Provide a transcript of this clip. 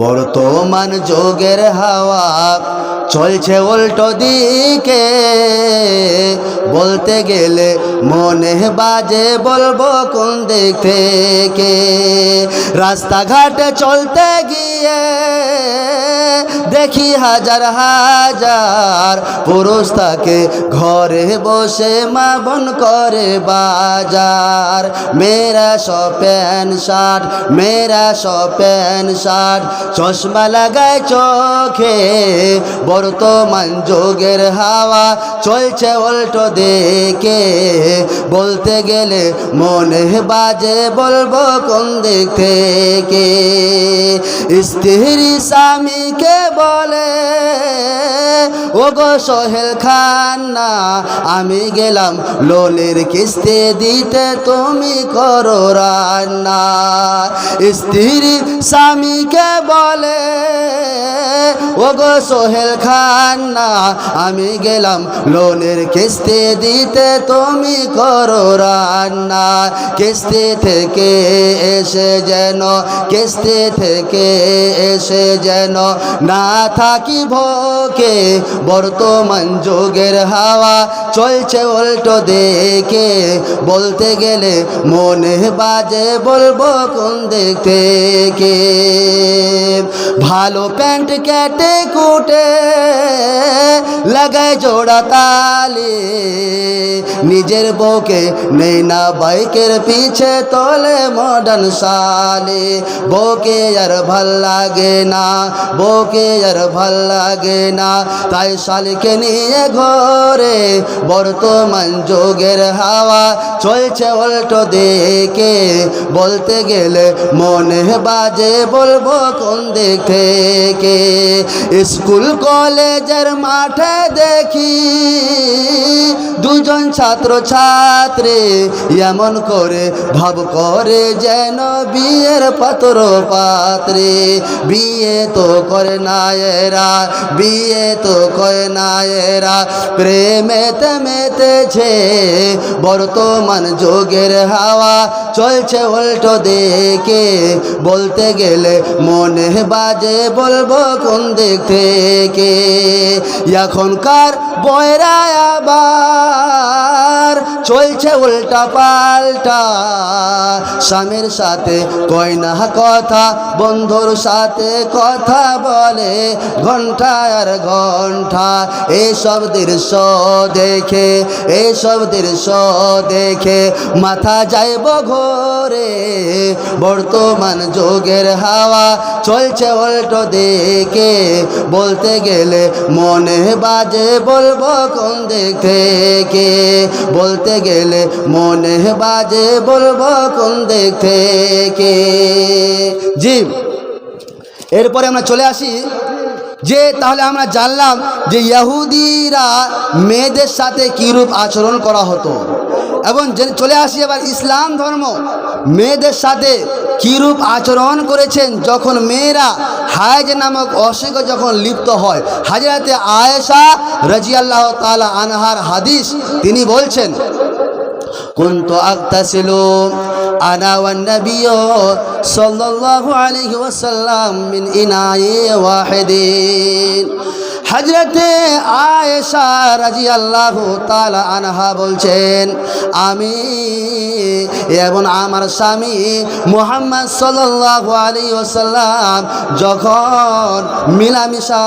বর্তমান যোগের হাওয়া চলছে উল্টো দিকে। বলতে গেলে মনে বাজে বলব কোন দিক থেকে? রাস্তাঘাটে চলতে গিয়ে দেখি হাজার হাজার পুরুষ তাকে ঘরে বসে মা বন করে বাজার। মেরা সব প্যান্ট শার্ট মেরা সব প্যান্ট শার্ট, চশমা লাগায় চোখে বর্তমান যোগের হাওয়া চলছে উল্টো দেখে বলতে গেলে মনে বাজে বলব কোন দিক থেকে। স্ত্রী স্বামীকে বলে ও গো সোহেল খান না আমি গেলাম লোনের কিস্তি দিতে, তুমি করো রান্না। স্ত্রী স্বামীকে বলে ও গো সোহেল খান না আমি গেলাম লোনের কিস্তি দিতে, তুমি করো রান্না। কিস্তি থেকে এসে যেন, কিস্তি থেকে এসে যেন না থাকি ভোকে বর্তমান যুগের হাওয়া চলছে উল্টো দেখে বলতে গেলে মনে বাজে বলব কোন দিক থেকে। ভালো প্যান্ট কেটে কুটে লাগায় জোড়া তালে। নিজের বউকে নেই না বাইকের পিছে তোলে মডার্ন সালে বউকে আর ভালো লাগে না, বউকে আর ভালো লাগে না। তাই শালিকে নিয়ে ঘরে বর্তমান যুগের হাওয়া চলছে উল্টো দেখে বলতে গেলে মনে বাজে বলব কোন দিক থেকে? স্কুল কলেজের মাঠে দেখি দুজন ছাত্র ছাত্রী এমন করে, ভাব করে যেন বিয়ের পাত্র পাত্রে বিয়ে তো করে না এরা, বিয়ে তো করে না এরা। প্রেমেতে মেতেছে বর্তমান যুগের হাওয়া চলছে উল্টো দেখে বলতে গেলে মনে বাজে বলব কোন দিক থেকে। এখনকার বয়রা আবার চলছে উল্টা পাল্টা স্বামীর সাথে কয় না কথা, বন্ধুর সাথে কথা বলে ঘণ্টা আর ঘণ্টা এইসব দৃশ্য দেখে এইসব দৃশ্য দেখে মাথা যাইব ঘোরে। বর্তমান যুগের হাওয়া চলছে উল্টো দেখে বলতে গেলে মনে বাজে বলব কোন থেকে? বলতে গেলে মনে বাজে বলব কোন দিক থেকে? জি এরপরে আমরা চলে আসি যে তাহলে আমরা জানলাম যে ইহুদিরা মেয়েদের সাথে কীরূপ আচরণ করা হতো। এবং চলে আসি এবার ইসলাম ধর্ম, মেয়েদের সাথে কীরূপ আচরণ করেছেন যখন মেয়েরা হায়জ নামক অসুখে যখন লিপ্ত হয়। হাজরাতে আয়েশা রাজিয়াল্লাহ তালা আনহার হাদিস তিনি বলছেন كنت أغتسل أنا والنبي صلى الله عليه وسلم من إناء واحد হজরতে আয়েশা রাজি আল্লাহ তালা আনহা বলছেন আমি এবং আমার স্বামী মোহাম্মদ সাল্লাহ আলী ওসাল্লাম যখন মিলামিশা